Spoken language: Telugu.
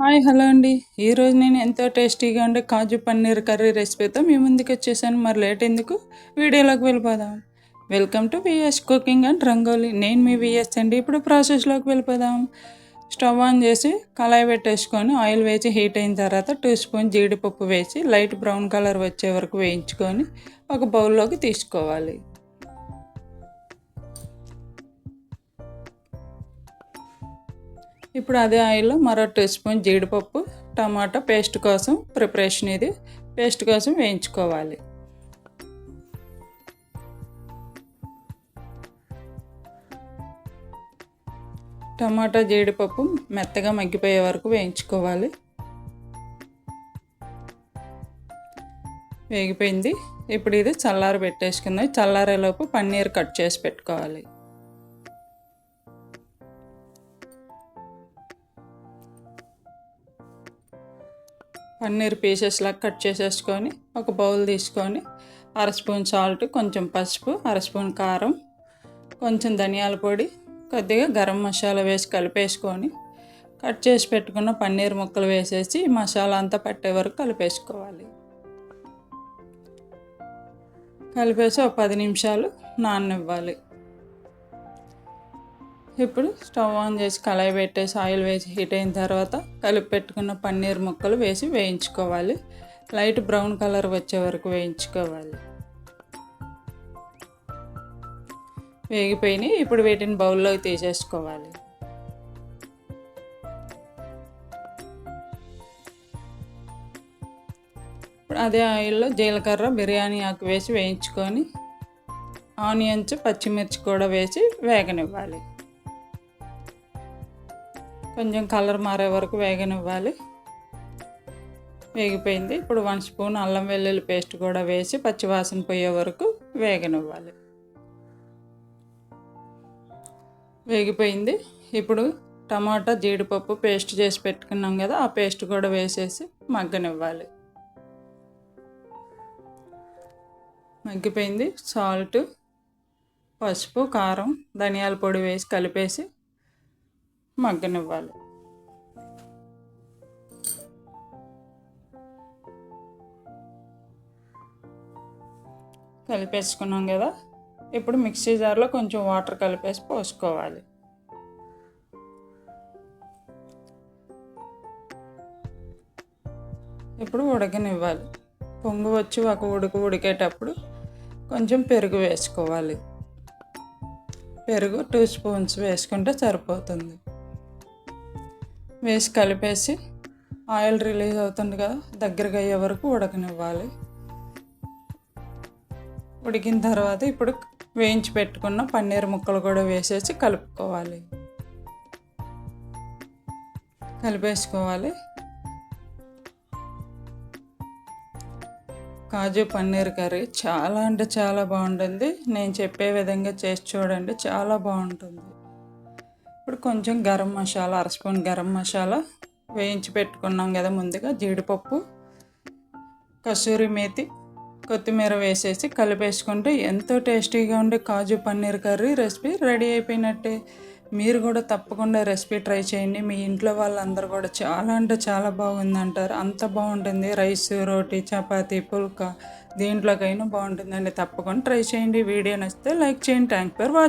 హాయ్ హలో అండి. ఈరోజు నేను ఎంతో టేస్టీగా ఉండే కాజు పన్నీర్ కర్రీ రెసిపీతో మీ ముందుకు వచ్చేసాను. మరి లేట్ ఎందుకు? వీడియోలోకి వెళ్ళిపోదాం. Welcome to VS cooking and Rangoli నేను మీ విఎస్ అండి. ఇప్పుడు ప్రాసెస్లోకి వెళ్ళిపోదాం. స్టవ్ ఆన్ చేసి కళాయి పెట్టేసుకొని ఆయిల్ వేసి హీట్ అయిన తర్వాత టూ స్పూన్ జీడిపప్పు వేసి లైట్ బ్రౌన్ కలర్ వచ్చే వరకు వేయించుకొని ఒక బౌల్లోకి తీసుకోవాలి. ఇప్పుడు అదే ఆయిల్లో మరో టీ స్పూన్ జీడిపప్పు టమాటా పేస్ట్ కోసం ప్రిపరేషన్ ఇది. పేస్ట్ కోసం వేయించుకోవాలి. టమాటా జీడిపప్పు మెత్తగా మగ్గిపోయే వరకు వేయించుకోవాలి. వేగిపోయింది. ఇప్పుడు ఇది చల్లారి పెట్టేసుకుందాం చల్లారేలోపు పన్నీర్ కట్ చేసి పెట్టుకోవాలి. పన్నీర్ పీసెస్లా కట్ చేసేసుకొని ఒక బౌల్ తీసుకొని అర స్పూన్ సాల్ట్ కొంచెం పసుపు అర స్పూన్ కారం కొంచెం ధనియాల పొడి కొద్దిగా గరం మసాలా వేసి కలిపేసుకొని కట్ చేసి పెట్టుకున్న పన్నీర్ ముక్కలు వేసేసి మసాలా అంతా పట్టే వరకు కలిపేసుకోవాలి. కలిపేసి ఒక పది నిమిషాలు నాననివ్వాలి. ఇప్పుడు స్టవ్ ఆన్ చేసి కళాయి పెట్టేసి ఆయిల్ వేసి హీట్ అయిన తర్వాత కలిపి పెట్టుకున్న పన్నీర్ ముక్కలు వేసి వేయించుకోవాలి. లైట్ బ్రౌన్ కలర్ వచ్చే వరకు వేయించుకోవాలి. వేగిపోయినాయి. ఇప్పుడు వీటిని బౌల్లోకి తీసేసుకోవాలి. ఇప్పుడు అదే ఆయిల్లో జీలకర్ర బిర్యానీ ఆకు వేసి వేయించుకొని ఆనియన్స్ పచ్చిమిర్చి కూడా వేసి వేగనివ్వాలి. కొంచెం కలర్ మారే వరకు వేగనివ్వాలి. వేగిపోయింది. ఇప్పుడు వన్ స్పూన్ అల్లం వెల్లుల్లి పేస్ట్ కూడా వేసి పచ్చివాసన పోయే వరకు వేగనివ్వాలి. వేగిపోయింది. ఇప్పుడు టమాటా జీడిపప్పు పేస్ట్ చేసి పెట్టుకున్నాం కదా ఆ పేస్ట్ కూడా వేసేసి మగ్గనివ్వాలి. మగ్గిపోయింది. సాల్ట్ పసుపు కారం ధనియాల పొడి వేసి కలిపేసి మగ్గనివ్వాలి. కలిపేసుకున్నాం కదా ఇప్పుడు మిక్సీ జార్లో కొంచెం వాటర్ కలిపేసి పోసుకోవాలి. ఇప్పుడు ఉడకనివ్వాలి. పొంగు వచ్చి ఒక ఉడక ఉడికేటప్పుడు కొంచెం పెరుగు వేసుకోవాలి. పెరుగు టూ స్పూన్స్ వేసుకుంటే సరిపోతుంది. వేసి కలిపేసి ఆయిల్ రిలీజ్ అవుతుంది కదా దగ్గరగా అయ్యే వరకు ఉడకనివ్వాలి. ఉడికిన తర్వాత ఇప్పుడు వేయించి పెట్టుకున్న పన్నీర్ ముక్కలు కూడా వేసేసి కలుపుకోవాలి. కలిపేసుకోవాలి. కాజు పన్నీర్ కర్రీ చాలా అంటే చాలా బాగుంటుంది. నేను చెప్పే విధంగా చేసి చూడండి చాలా బాగుంటుంది. ఇప్పుడు కొంచెం గరం మసాలా అర స్పూన్ గరం మసాలా వేయించి పెట్టుకున్నాం కదా ముందుగా. జీడిపప్పు కసూరి మేతి కొత్తిమీర వేసేసి కలిపేసుకుంటే ఎంతో టేస్టీగా ఉండే కాజు పన్నీర్ కర్రీ రెసిపీ రెడీ అయిపోయినట్టే. మీరు కూడా తప్పకుండా రెసిపీ ట్రై చేయండి. మీ ఇంట్లో వాళ్ళందరూ కూడా చాలా అంటే చాలా బాగుంది అంటారు అంత బాగుంటుంది. రైస్ రోటీ చపాతీ పుల్కా దీంట్లోకైనా బాగుంటుందండి. తప్పకుండా ట్రై చేయండి. వీడియో నచ్చితే లైక్ చేయండి. Thank for watching